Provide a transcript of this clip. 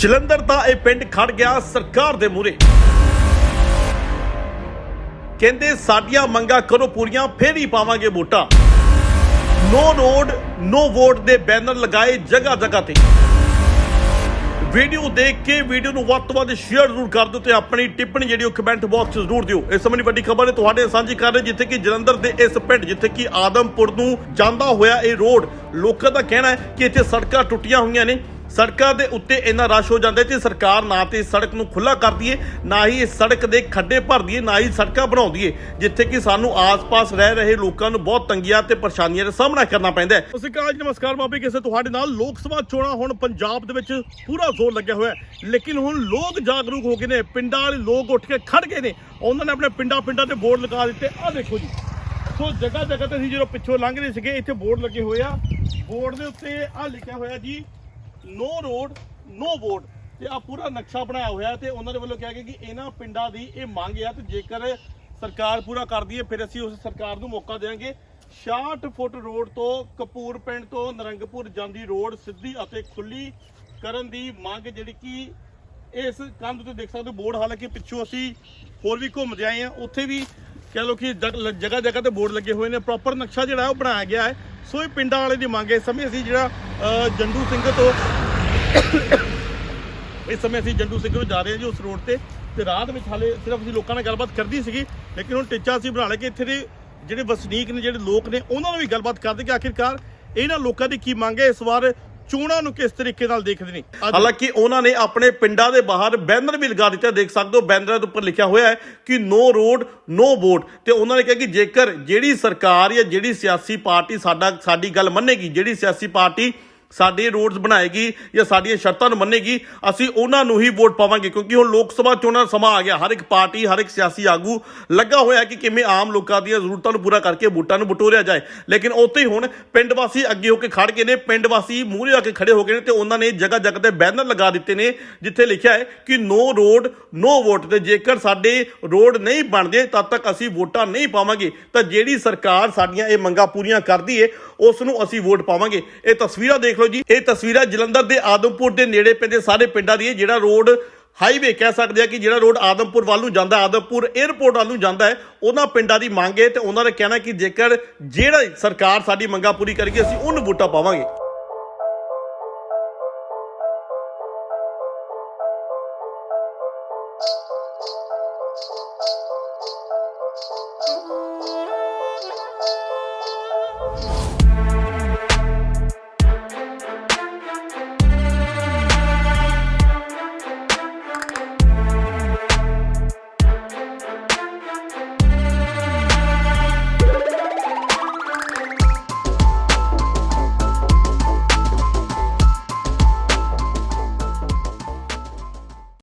ਜਲੰਧਰ ਦਾ ਇਹ ਪਿੰਡ ਖੜ ਗਿਆ ਸਰਕਾਰ ਦੇ ਮੂਹਰੇ। ਕਹਿੰਦੇ, ਸਾਡੀਆਂ ਮੰਗਾਂ ਕਰੋ ਪੂਰੀਆਂ, ਫੇਰ ਹੀ ਪਾਵਾਂਗੇ ਵੋਟਾਂ। ਨੋ ਰੋਡ, ਨੋ ਵੋਟ ਦੇ ਬੈਨਰ ਲਗਾਏ ਜਗ੍ਹਾ ਜਗ੍ਹਾ ਤੇ। ਵੀਡੀਓ ਦੇਖ ਕੇ, ਵੀਡੀਓ ਨੂੰ ਵੱਧ ਤੋਂ ਵੱਧ ਸ਼ੇਅਰ ਜ਼ਰੂਰ ਕਰ ਦਿਓ ਤੇ ਆਪਣੀ ਟਿੱਪਣੀ ਜਿਹੜੀ ਉਹ ਕਮੈਂਟ ਬਾਕਸ 'ਚ ਜ਼ਰੂਰ ਦਿਓ। ਇਸ ਸਮੇਂ ਦੀ ਵੱਡੀ ਖਬਰ ਹੈ, ਤੁਹਾਡੇ ਸਾਂਝੀ ਕਰ ਰਹੇ ਜਿੱਥੇ ਕਿ ਜਲੰਧਰ ਦੇ ਇਸ ਪਿੰਡ, ਜਿੱਥੇ ਕਿ ਆਦਮਪੁਰ ਨੂੰ ਜਾਂਦਾ ਹੋਇਆ ਇਹ ਰੋਡ, ਲੋਕਾਂ ਦਾ ਕਹਿਣਾ ਹੈ ਕਿ ਇੱਥੇ ਸੜਕਾਂ ਟੁੱਟੀਆਂ ਹੋਈਆਂ ਨੇ। ਸੜਕਾਂ ਦੇ ਉੱਤੇ ਇੰਨਾ ਰਸ਼ ਹੋ ਜਾਂਦਾ ਹੈ ਤੇ ਸਰਕਾਰ ਨਾ ਤੇ ਇਸ ਸੜਕ ਨੂੰ ਖੁੱਲਾ ਕਰਦੀ ਏ ਨਾ ਹੀ ਇਸ ਸੜਕ ਦੇ ਖੱਡੇ ਭਰਦੀ ਏ ਨਾ ਹੀ ਸੜਕਾਂ ਬਣਾਉਂਦੀ ਏ ਜਿੱਥੇ ਕਿ ਸਾਨੂੰ ਆਸ-ਪਾਸ ਰਹਿ ਰਹੇ ਲੋਕਾਂ ਨੂੰ ਬਹੁਤ ਤੰਗੀਆਂ ਤੇ ਪਰੇਸ਼ਾਨੀਆਂ ਦਾ ਸਾਹਮਣਾ ਕਰਨਾ ਪੈਂਦਾ ਹੈ। ਸਤਿ ਸ਼੍ਰੀ ਅਕਾਲ ਜੀ, ਨਮਸਕਾਰ ਬਾਬੇ ਕਿਸੇ ਤੁਹਾਡੇ ਨਾਲ ਲੋਕ ਸਭਾ ਚੋਣਾਂ ਹੁਣ ਪੰਜਾਬ ਦੇ ਵਿੱਚ ਪੂਰਾ ਜ਼ੋਰ ਲੱਗਿਆ ਹੋਇਆ ਲੇਕਿਨ ਹੁਣ ਲੋਕ ਜਾਗਰੂਕ ਹੋ ਗਏ ਨੇ, ਪਿੰਡਾਂ ਵਾਲੇ ਲੋਕ ਉੱਠ ਕੇ ਖੜ ਗਏ ਨੇ, ਉਹਨਾਂ ਨੇ ਆਪਣੇ ਪਿੰਡਾਂ ਪਿੰਡਾਂ ਤੇ ਬੋਰਡ ਲਗਾ ਦਿੱਤੇ। ਆਹ ਦੇਖੋ ਜੀ, ਸੋ ਜਗ੍ਹਾ ਜਗ੍ਹਾ ਤੇ ਅਸੀਂ ਜਦੋਂ ਪਿੱਛੋਂ ਲੰਘ ਰਹੇ ਸੀਗੇ, ਇੱਥੇ ਬੋਰਡ ਲੱਗੇ ਹੋਏ ਆ। ਬੋਰਡ ਦੇ ਉੱਤੇ ਆਹ ਲਿਖਿਆ ਹੋਇਆ ਜੀ ਨੋ ਰੋਡ ਨੋ ਵੋਟ। ਤੇ ਆ ਪੂਰਾ ਨਕਸ਼ਾ ਬਣਾਇਆ ਹੋਇਆ ਤੇ ਉਹਨਾਂ ਦੇ ਵੱਲੋਂ ਕਿਹਾ ਗਿਆ ਕਿ ਇਹਨਾਂ ਪਿੰਡਾਂ ਦੀ ਇਹ ਮੰਗ ਆ ਤੇ ਜੇਕਰ ਸਰਕਾਰ ਪੂਰਾ ਕਰਦੀ ਹੈ ਫਿਰ ਅਸੀਂ ਉਸ ਸਰਕਾਰ ਨੂੰ ਮੌਕਾ ਦੇਵਾਂਗੇ। 66 ਫੁੱਟ ਰੋਡ ਤੋਂ ਕਪੂਰ ਪਿੰਡ ਤੋਂ ਨਰੰਗਪੁਰ ਜਾਂਦੀ ਰੋਡ ਸਿੱਧੀ ਅਤੇ ਖੁੱਲੀ ਕਰਨ ਦੀ ਮੰਗ ਜਿਹੜੀ ਕਿ ਇਸ ਕੰਧ ਤੇ ਦੇਖ ਸਕਦੇ ਹੋ ਬੋਰਡ ਹਾਲਾਂਕਿ ਪਿੱਛੋਂ ਅਸੀਂ ਹੋਰ ਵੀ ਘੁੰਮਦੇ ਆਏ ਆ ਉੱਥੇ ਵੀ ਕਹਿ ਲਓ ਕਿ ਜਗ੍ਹਾ ਜਗ੍ਹਾ ਤੇ ਬੋਰਡ ਲੱਗੇ ਹੋਏ ਨੇ। ਪ੍ਰੋਪਰ ਨਕਸ਼ਾ ਜਿਹੜਾ ਉਹ ਬਣਾਇਆ ਗਿਆ ਹੈ। ਸੋ ਇਹ ਪਿੰਡਾਂ ਵਾਲੇ ਦੀ ਮੰਗ ਹੈ। ਇਸ ਸਮੇਂ ਅਸੀਂ ਜਿਹੜਾ ਅ, ਜੰਡੂ ਸਿੰਘ ਤੋਂ ਇਸ ਸਮੇਂ ਅਸੀਂ ਜੰਡੂ ਸਿੰਘ ਨੂੰ ਜਾ ਰਹੇ ਹਾਂ ਜੀ ਉਸ ਰੋਡ ਤੇ ਤੇ ਰਾਹ ਦੇ ਵਿੱਚ ਹਾਲੇ ਸਿਰਫ ਅਸੀਂ ਲੋਕਾਂ ਨਾਲ ਗੱਲਬਾਤ ਕਰਦੀ ਸੀਗੀ, ਲੇਕਿਨ ਹੁਣ ਟੀਚਾ ਅਸੀਂ ਬਣਾ ਲਿਆ ਕਿ ਇੱਥੇ ਦੇ ਜਿਹੜੇ ਵਸਨੀਕ ਨੇ, ਜਿਹੜੇ ਲੋਕ ਨੇ, ਉਹਨਾਂ ਨਾਲ ਵੀ ਗੱਲਬਾਤ ਕਰਦੇ ਕਿ ਆਖਿਰਕਾਰ ਇਹਨਾਂ ਲੋਕਾਂ ਦੀ ਕੀ ਮੰਗ ਹੈ? ਇਸ ਵਾਰ ਚੋਣਾਂ ਨੂੰ ਕਿਸ ਤਰੀਕੇ ਨਾਲ ਦੇਖਦੇ ਨੇ? ਹਾਲਾਂਕਿ ਉਹਨਾਂ ਨੇ ਆਪਣੇ ਪਿੰਡਾਂ ਦੇ ਬਾਹਰ ਬੈਨਰ ਵੀ ਲਗਾ ਦਿੱਤਾ ਦੇਖ ਸਕਦੇ ਹੋ ਬੈਨਰਾਂ ਦੇ ਉੱਪਰ ਲਿਖਿਆ ਹੋਇਆ ਹੈ ਕਿ ਨੋ ਰੋਡ ਨੋ ਵੋਟ ਤੇ ਉਹਨਾਂ ਨੇ ਕਿਹਾ ਕਿ ਜੇਕਰ ਜਿਹੜੀ ਸਰਕਾਰ ਜਾਂ ਜਿਹੜੀ ਸਿਆਸੀ ਪਾਰਟੀ ਸਾਡਾ ਸਾਡੀ ਗੱਲ ਮੰਨੇਗੀ, ਜਿਹੜੀ ਸਿਆਸੀ ਪਾਰਟੀ ਸਾਡੇ ਰੋਡਸ ਬਣਾਏਗੀ ਜਾਂ ਸਾਡੀਆਂ ਸ਼ਰਤਾਂ ਨੂੰ ਮੰਨੇਗੀ, ਅਸੀਂ ਉਹਨਾਂ ਨੂੰ ਹੀ ਵੋਟ ਪਾਵਾਂਗੇ, ਕਿਉਂਕਿ ਹੁਣ ਲੋਕ ਸਭਾ ਚੋਣਾਂ ਦਾ ਸਮਾਂ ਆ ਗਿਆ, ਹਰ ਇੱਕ ਪਾਰਟੀ, ਹਰ ਇੱਕ ਸਿਆਸੀ ਆਗੂ ਲੱਗਾ ਹੋਇਆ ਕਿ ਕਿਵੇਂ ਆਮ ਲੋਕਾਂ ਦੀਆਂ ਜ਼ਰੂਰਤਾਂ ਨੂੰ ਪੂਰਾ ਕਰਕੇ ਵੋਟਾਂ ਨੂੰ ਬਟੋਰਿਆ ਜਾਏ। ਲੇਕਿਨ ਉੱਥੇ ਹੀ ਹੁਣ ਪਿੰਡ ਵਾਸੀ ਅੱਗੇ ਹੋ ਕੇ ਖੜ ਗਏ ਨੇ, ਪਿੰਡ ਵਾਸੀ ਮੂਹਰੇ ਆ ਕੇ ਖੜੇ ਹੋ ਗਏ ਨੇ ਤੇ ਉਹਨਾਂ ਨੇ ਜਗ੍ਹਾ ਜਗ੍ਹਾ ਤੇ ਬੈਨਰ ਲਗਾ ਦਿੱਤੇ ਨੇ, ਜਿੱਥੇ ਲਿਖਿਆ ਹੈ ਕਿ ਨੋ ਰੋਡ, ਨੋ ਵੋਟ ਤੇ ਜੇਕਰ ਸਾਡੇ ਰੋਡ ਨਹੀਂ ਬਣਦੇ, ਤਦ ਤੱਕ ਅਸੀਂ ਵੋਟਾਂ ਨਹੀਂ ਪਾਵਾਂਗੇ। ਤਾਂ ਜਿਹੜੀ ਸਰਕਾਰ ਸਾਡੀਆਂ ਇਹ ਮੰਗਾਂ ਪੂਰੀਆਂ ਕਰਦੀ ਏ, ਉਸ ਨੂੰ ਅਸੀਂ ਵੋਟ ਪਾਵਾਂਗੇ। ਇਹ ਤਸਵੀਰਾਂ ਦੇਖ ਲਓ ਜੀ, ਇਹ ਤਸਵੀਰਾਂ ਜਲੰਧਰ ਦੇ ਆਦਮਪੁਰ ਦੇ ਨੇੜੇ ਪੈਂਦੇ ਸਾਰੇ ਪਿੰਡਾਂ ਦੀ ਜਿਹੜਾ ਰੋਡ ਹਾਈਵੇ ਕਹਿ ਸਕਦੇ ਆ ਕਿ ਜਿਹੜਾ ਰੋਡ ਆਦਮਪੁਰ ਵੱਲ ਨੂੰ ਜਾਂਦਾ, ਆਦਮਪੁਰ 에ਅਰਪੋਰਟ ਵੱਲ ਨੂੰ ਜਾਂਦਾ ਹੈ, ਉਹਨਾਂ ਪਿੰਡਾਂ ਦੀ ਮੰਗ ਹੈ ਤੇ ਉਹਨਾਂ ਦਾ ਕਹਿਣਾ ਕਿ ਜੇਕਰ ਜਿਹੜਾ ਸਰਕਾਰ ਸਾਡੀ ਮੰਗਾਂ ਪੂਰੀ ਕਰੇਗੀ, ਅਸੀਂ ਉਹਨੂੰ ਵੋਟਾਂ ਪਾਵਾਂਗੇ।